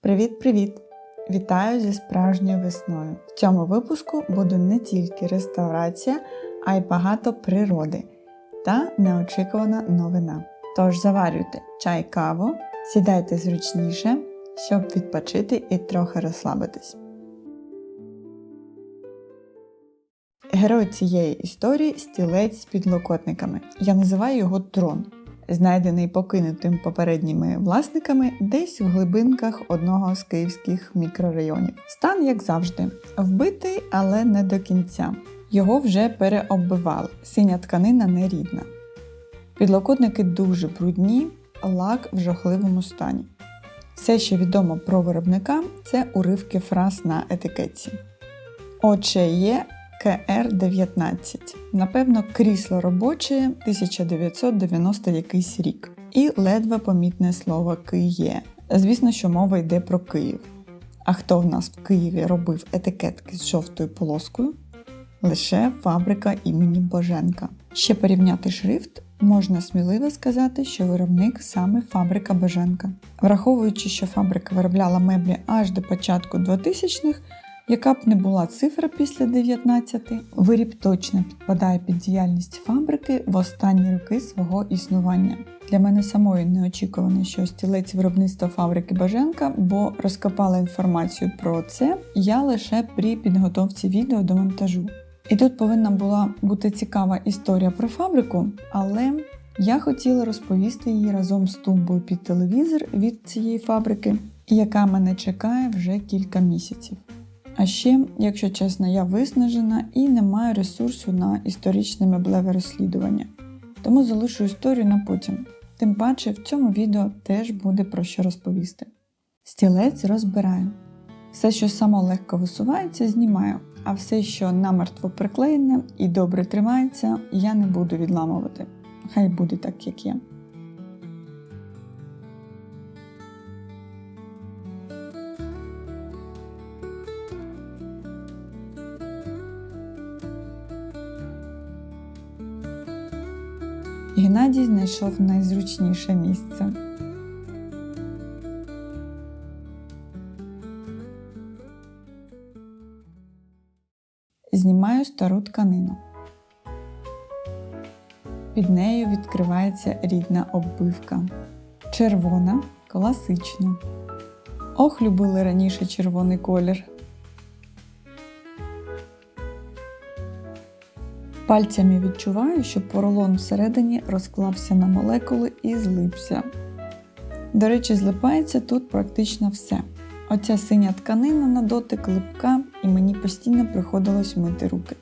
Привіт-привіт! Вітаю зі справжньою весною. В цьому випуску буде не тільки реставрація, а й багато природи та неочікувана новина. Тож заварюйте чай каву, сідайте зручніше, щоб відпочити і трохи розслабитись. Герой цієї історії стілець з підлокотниками. Я називаю його трон, знайдений покинутим попередніми власниками десь в глибинках одного з київських мікрорайонів. Стан, як завжди, вбитий, але не до кінця. Його вже переоббивали, синя тканина нерідна. Підлокотники дуже брудні, лак в жахливому стані. Все, що відомо про виробника, це уривки фраз на етикетці. ОЧЄ КР-19. Напевно, крісло робоче 1990 якийсь рік. І ледве помітне слово Киє. Звісно, що мова йде про Київ. А хто в нас в Києві робив етикетки з жовтою полоскою? Лише фабрика імені Боженка. Ще порівняти шрифт, можна сміливо сказати, що виробник саме фабрика Боженка. Враховуючи, що фабрика виробляла меблі аж до початку 2000-х, яка б не була цифра після 19, виріб точно підпадає під діяльність фабрики в останні роки свого існування. Для мене самої неочікувано, що стілець виробництва фабрики Баженка, бо розкопала інформацію про це я лише при підготовці відео до монтажу. І тут повинна була бути цікава історія про фабрику, але я хотіла розповісти її разом з тумбою під телевізор від цієї фабрики, яка мене чекає вже кілька місяців. А ще, якщо чесно, я виснажена і не маю ресурсу на історичне меблеве розслідування. Тому залишу історію на потім. Тим паче в цьому відео теж буде про що розповісти. Стілець розбираю. Все, що само легко висувається, знімаю, а все, що намертво приклеєне і добре тримається, я не буду відламувати. Хай буде так, як є. Геннадій знайшов найзручніше місце. Знімаю стару тканину. Під нею відкривається рідна оббивка. Червона, класична. Ох, любили раніше червоний колір. Пальцями відчуваю, що поролон всередині розклався на молекули і злипся. До речі, злипається тут практично все. Оця синя тканина на дотик липка, і мені постійно приходилось мити руки.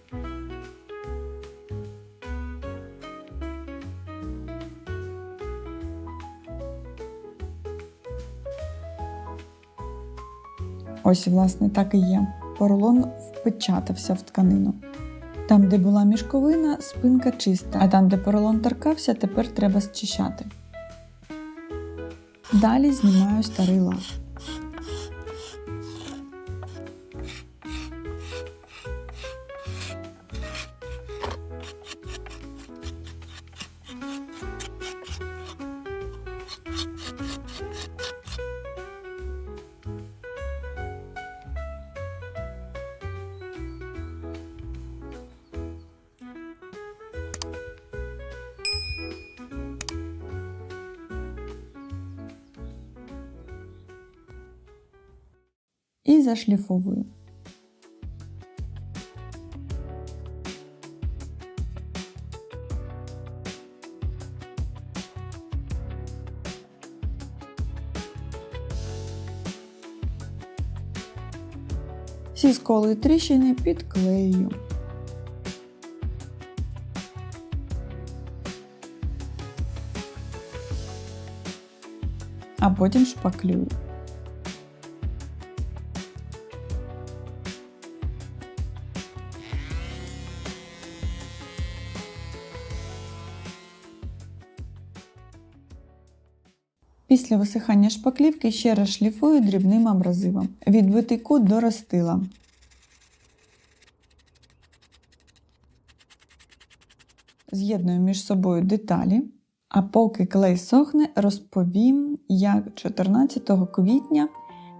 Ось, власне, так і є. Поролон впечатався в тканину. Там, де була мішковина, спинка чиста, а там, де поролон торкався, тепер треба зчищати. Далі знімаю старий лак. і зашліфовую. Всі сколи і тріщини підклею. А потім шпаклюю. Після висихання шпаклівки ще раз шліфую дрібним абразивом. Відбитий кут до розстила. З'єдную між собою деталі. А поки клей сохне, розповім, як 14 квітня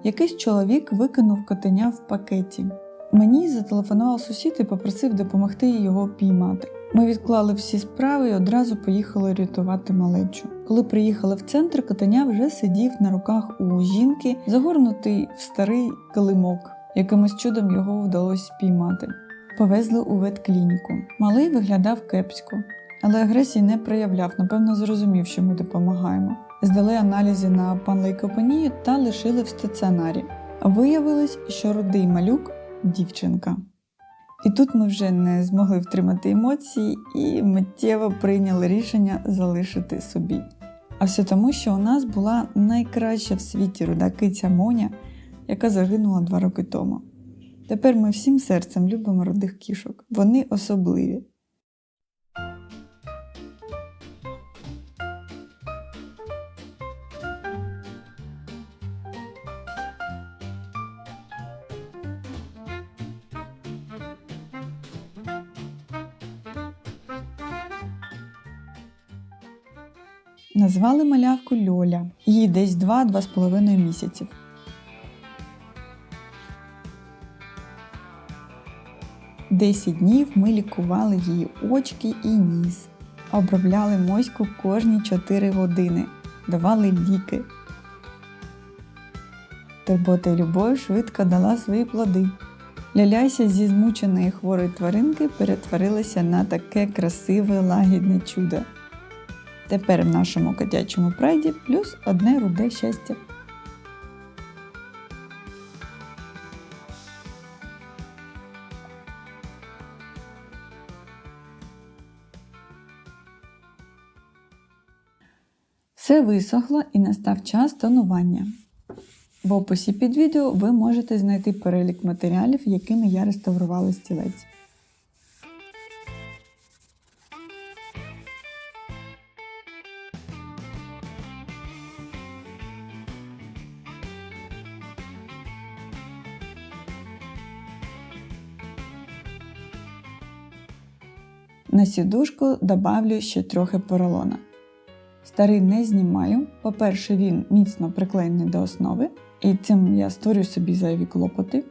якийсь чоловік викинув котеня в пакеті. Мені зателефонував сусід і попросив допомогти його піймати. Ми відклали всі справи і одразу поїхали рятувати малечу. Коли приїхали в центр, котеня вже сидів на руках у жінки, загорнутий в старий килимок. Якимось чудом його вдалося спіймати. Повезли у ветклініку. Малий виглядав кепсько, але агресії не проявляв, напевно, зрозумів, що ми допомагаємо. Здали аналізи на панлейкопенію та лишили в стаціонарі. Виявилось, що рудий малюк дівчинка. І тут ми вже не змогли втримати емоції і миттєво прийняли рішення залишити собі. А все тому, що у нас була найкраща в світі руда киця Моня, яка загинула два роки тому. Тепер ми всім серцем любимо рудих кішок. Вони особливі. Назвали малявку Льоля. Їй десь 2-2,5 місяців. Десять днів ми лікували її очки і ніс, обробляли моську кожні 4 години, давали ліки. Турбота і любов швидко дала свої плоди. Ляляйся зі змученої хворої тваринки перетворилася на таке красиве лагідне чудо. Тепер в нашому котячому прайді плюс одне руде щастя. Все висохло і настав час тонування. В описі під відео ви можете знайти перелік матеріалів, якими я реставрувала стілець. На сідушку добавлю ще трохи поролона. Старий не знімаю. По-перше, він міцно приклеєний до основи, і цим я створю собі зайві клопоти.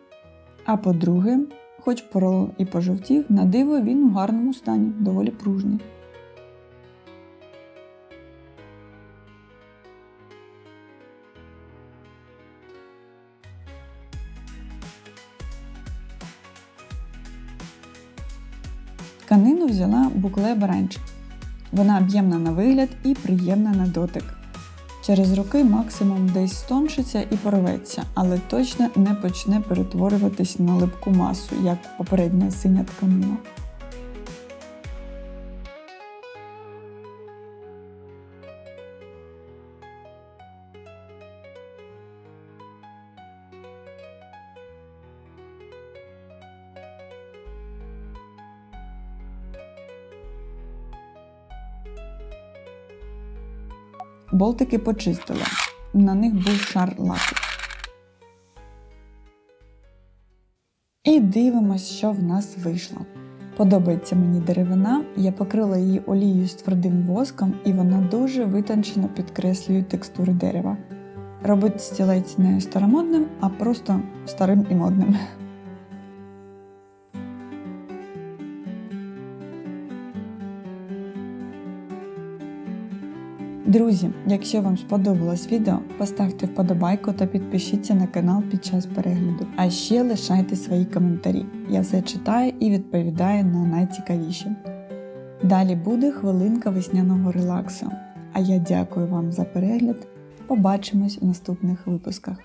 А по-друге, хоч поролон і пожовтів, на диво він у гарному стані, доволі пружний. Букле баранчик. Вона об'ємна на вигляд і приємна на дотик. Через роки максимум десь стоншиться і порветься, але точно не почне перетворюватись на липку масу, як попередня синя тканина. Болтики почистила. На них був шар лаку. І дивимось, що в нас вийшло. Подобається мені деревина, я покрила її олією з твердим воском, і вона дуже витончено підкреслює текстури дерева. Робить стілець не старомодним, а просто старим і модним. Друзі, якщо вам сподобалось відео, поставте вподобайку та підпишіться на канал під час перегляду. А ще лишайте свої коментарі. Я все читаю і відповідаю на найцікавіші. Далі буде хвилинка весняного релаксу. А я дякую вам за перегляд. Побачимось в наступних випусках.